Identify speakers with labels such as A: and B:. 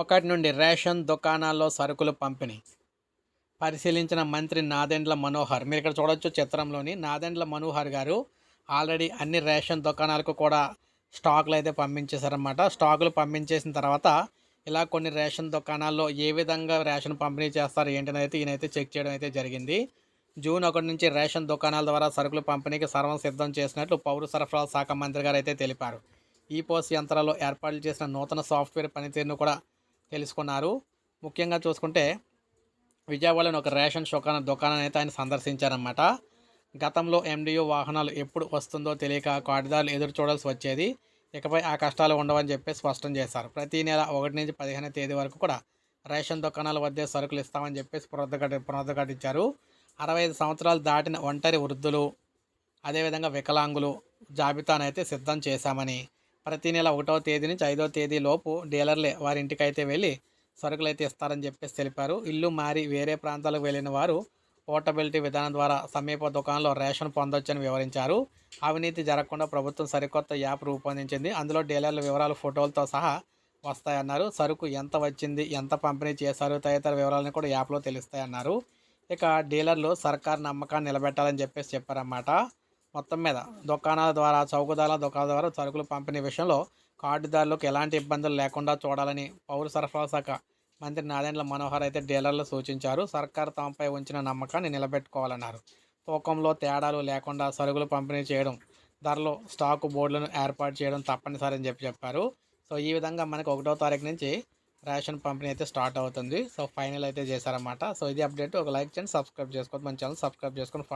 A: ఒకటి నుండి రేషన్ దుకాణాల్లో సరుకులు పంపిణీ. పరిశీలించిన మంత్రి నాదెండ్ల మనోహర్. మీరు ఇక్కడ చూడొచ్చు చిత్రంలోని నాదెండ్ల మనోహర్ గారు ఆల్రెడీ అన్ని రేషన్ దుకాణాలకు కూడా స్టాకులు అయితే పంపించేశారన్నమాట. స్టాకులు పంపించేసిన తర్వాత ఇలా కొన్ని రేషన్ దుకాణాల్లో ఏ విధంగా రేషన్ పంపిణీ చేస్తారు ఏంటని అయితే ఈయనైతే చెక్ చేయడం అయితే జరిగింది. జూన్ ఒకటి నుంచి రేషన్ దుకాణాల ద్వారా సరుకులు పంపిణీకి సర్వం సిద్ధం చేసినట్లు పౌర సరఫరాల శాఖ మంత్రి గారు అయితే తెలిపారు. ఈ పోస్ యంత్రాల్లో ఏర్పాట్లు చేసిన నూతన సాఫ్ట్వేర్ పనితీరును కూడా తెలుసుకున్నారు. ముఖ్యంగా చూసుకుంటే విజయవాడలోని ఒక రేషన్ దుకాణ దుకాణాన్ని అయితే ఆయన సందర్శించారన్నమాట. గతంలో ఎండియు వాహనాలు ఎప్పుడు వస్తుందో తెలియక కాటిదారులు ఎదురు చూడాల్సి వచ్చేది. ఇకపై ఆ కష్టాలు ఉండవని చెప్పి స్పష్టం చేశారు. ప్రతి నెల ఒకటి నుంచి పదిహేను తేదీ వరకు కూడా రేషన్ దుకాణాల వద్దే సరుకులు ఇస్తామని చెప్పేసి పునరుద్ధకటి పునరుద్ధకటించారు అరవై ఐదు సంవత్సరాలు దాటిన ఒంటరి వృద్ధులు అదేవిధంగా వికలాంగులు జాబితాను అయితే సిద్ధం చేశామని ప్రతి నెల ఒకటవ తేదీ నుంచి ఐదవ తేదీ లోపు డీలర్లే వారి ఇంటికి అయితే వెళ్ళి సరుకులు అయితే ఇస్తారని చెప్పేసి తెలిపారు. ఇల్లు మారి వేరే ప్రాంతాలకు వెళ్ళిన వారు పోర్టబిలిటీ విధానం ద్వారా సమీప దుకాణంలో రేషన్ పొందొచ్చని వివరించారు. అవినీతి జరగకుండా ప్రభుత్వం సరికొత్త యాప్ రూపొందించింది. అందులో డీలర్ల వివరాలు ఫోటోలతో సహా వస్తాయన్నారు. సరుకు ఎంత వచ్చింది ఎంత పంపిణీ చేశారు తదితర వివరాలను కూడా యాప్లో తెలుస్తాయన్నారు. ఇక డీలర్లు సర్కార్ నమ్మకాన్ని నిలబెట్టాలని చెప్పేసి చెప్పారన్నమాట. మొత్తం మీద దుకాణాల ద్వారా చౌకదారుల దుకాణాల ద్వారా సరుకులు పంపిణీ విషయంలో కార్డుదారులకు ఎలాంటి ఇబ్బందులు లేకుండా చూడాలని పౌర సరఫరా శాఖ మంత్రి నాదెండ్ల మనోహర్ అయితే డీలర్లు సూచించారు. సర్కార్ తమపై ఉంచిన నమ్మకాన్ని నిలబెట్టుకోవాలన్నారు. తూకంలో తేడాలు లేకుండా సరుకులు పంపిణీ చేయడం ధరలో స్టాకు బోర్డులను ఏర్పాటు చేయడం తప్పనిసరి అని చెప్పి చెప్పారు. సో ఈ విధంగా మనకు ఒకటో తారీఖు నుంచి రేషన్ పంపిణీ అయితే స్టార్ట్ అవుతుంది. సో ఫైనల్ అయితే చేశారన్నమాట. సో ఇది అప్డేట్. ఒక లైక్ చేయండి సబ్స్క్రైబ్ చేసుకోవద్దు. మన ఛానల్ సబ్స్క్రైబ్ చేసుకొని